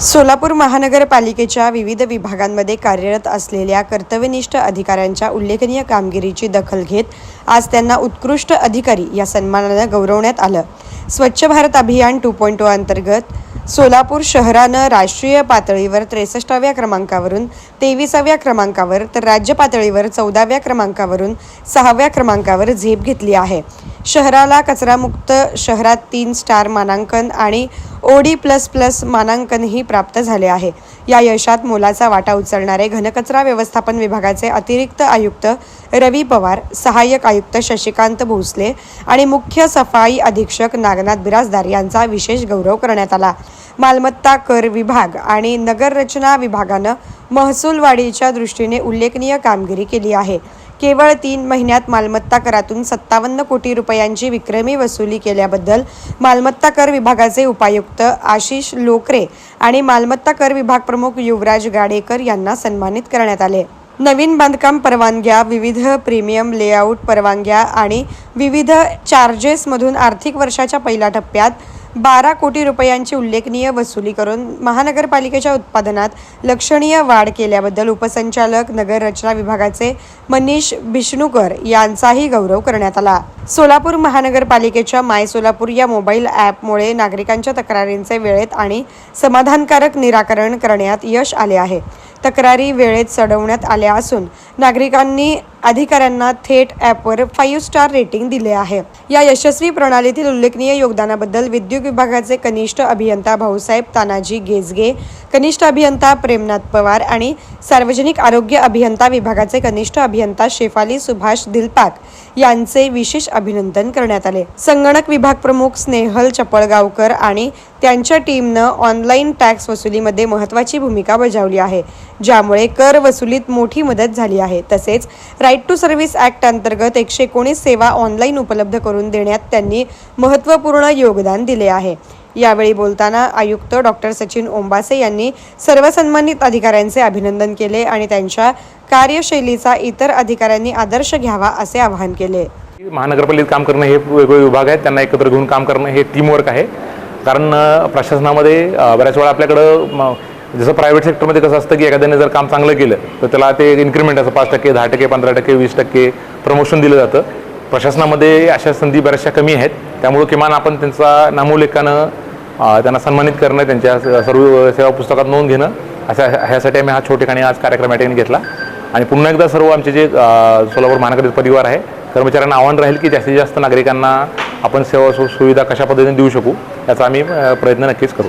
सोलापूर महानगरपालिकेच्या विविध विभागांमध्ये कार्यरत असलेल्या कर्तव्यनिष्ठ अधिकाऱ्यांच्या उल्लेखनीय कामगिरीची दखल घेत आज त्यांना उत्कृष्ट अधिकारी या सन्मानानं गौरवण्यात आलं. स्वच्छ भारत अभियान टू पॉईंट oh अंतर्गत सोलापूर शहरानं राष्ट्रीय पातळीवर त्रेसष्टाव्या क्रमांकावरून तेविसाव्या क्रमांकावर तर राज्य पातळीवर चौदाव्या क्रमांकावरून सहाव्या क्रमांकावर झेप घेतली आहे. शहराला कचरामुक्त शहरात तीन स्टार मानांकन आणि ओडी प्लस प्लस मानांकनही प्राप्त झाले आहे. या यशात मोलाचा वाटा उचलणारे घनकचरा व्यवस्थापन विभागाचे अतिरिक्त आयुक्त रवी पवार सहाय्यक आयुक्त शशिकांत भोसले आणि मुख्य सफाई अधीक्षक नागनाथ बिराजदार यांचा विशेष गौरव करण्यात आला. मालमत्ता कर विभाग आणि नगररचना विभागानं महसूल वाढीच्या दृष्टीने उल्लेखनीय कामगिरी केली आहे. केवळ तीन महिन्यात मालमत्ता करातून सत्तावन्न कोटी रुपयांची विक्रमी वसुली केल्याबद्दल मालमत्ता कर विभागाचे उपायुक्त आशिष लोकरे आणि मालमत्ता कर विभाग प्रमुख युवराज गाडेकर यांना सन्मानित करण्यात आले. नवीन बांधकाम परवानग्या विविध प्रीमियम लेआउट परवानग्या आणि विविध चार्जेसमधून आर्थिक वर्षाच्या पहिल्या टप्प्यात बारा कोटी रुपयांची उल्लेखनीय वसुली करून महानगरपालिकेच्या उत्पादनात लक्षणीय वाढ केल्याबद्दल उपसंचालक नगर रचना विभागाचे मनीष बिष्णुकर यांचाही गौरव करण्यात आला. सोलापूर महानगरपालिकेच्या माय सोलापूर या मोबाईल ॲपमुळे नागरिकांच्या तक्रारींचे वेळेत आणि समाधानकारक निराकरण करण्यात यश आले आहे. तक्रारी वेळेत सडवण्यात आल्या असून नागरिकांनी अधिकाऱ्यांना थेट ॲपवर फाईव्ह स्टार रेटिंग दिले आहे. या यशस्वी प्रणालीतील उल्लेखनीय योगदानाबद्दल विद्युत विभागाचे कनिष्ठ अभियंता भाऊसाहेब तानाजी गेजगे कनिष्ठ अभियंता प्रेमनाथ पवार आणि सार्वजनिक आरोग्य अभियंता विभागाचे कनिष्ठ अभियंता शेफाली सुभाष दिलपाक यांचे विशेष अभिनंदन करण्यात आले. संगणक विभाग प्रमुख स्नेहल चपळगावकर आणि त्यांच्या टीमनं ऑनलाईन टॅक्स वसुलीमध्ये महत्त्वाची भूमिका बजावली आहे ज्यामुळे कर वसुलीत मोठी मदत झाली आहे. तसेच राईट टू सर्व्हिस ॲक्ट अंतर्गत एकशे एकोणीस सेवा ऑनलाईन उपलब्ध करून देण्यात त्यांनी महत्त्वपूर्ण योगदान दिले आहे. यावेळी बोलताना आयुक्त डॉक्टर सचिन ओंबासे यांनी सर्व सन्मानित अधिकाऱ्यांचे अभिनंदन केले आणि त्यांच्या कार्यशैलीचा इतर अधिकाऱ्यांनी आदर्श घ्यावा असे आवाहन केले. महानगरपालिकेत काम करणं हे वेगवेगळे विभाग आहेत. त्यांना एकत्र घेऊन काम करणं हे टीमवर्क आहे. कारण प्रशासनामध्ये बऱ्याच वेळा आपल्याकडं जसं प्रायव्हेट सेक्टरमध्ये कसं असतं की एखाद्याने जर काम चांगलं केलं तर त्याला ते इन्क्रीमेंट असं पाच टक्के दहा टक्के पंधरा टक्के वीस टक्के प्रमोशन दिलं जातं. प्रशासनामध्ये अशा संधी बऱ्याचशा कमी आहेत. त्यामुळं किमान आपण त्यांचा नामोलेखानं त्यांना सन्मानित करणं त्यांच्या सर्व सेवा पुस्तकात नोंद घेणं अशा ह्यासाठी आम्ही हा छोटेखानी आज कार्यक्रम या ठिकाणी घेतला. आणि पुन्हा एकदा सर्व आमचे जे सोलापूर महानगर परिवार आहे कर्मचाऱ्यांना आव्हान राहील की जास्तीत जास्त नागरिकांना आपण सेवा सु सुविधा कशा पद्धतीने देऊ शकू याचा आम्ही प्रयत्न नक्कीच करू.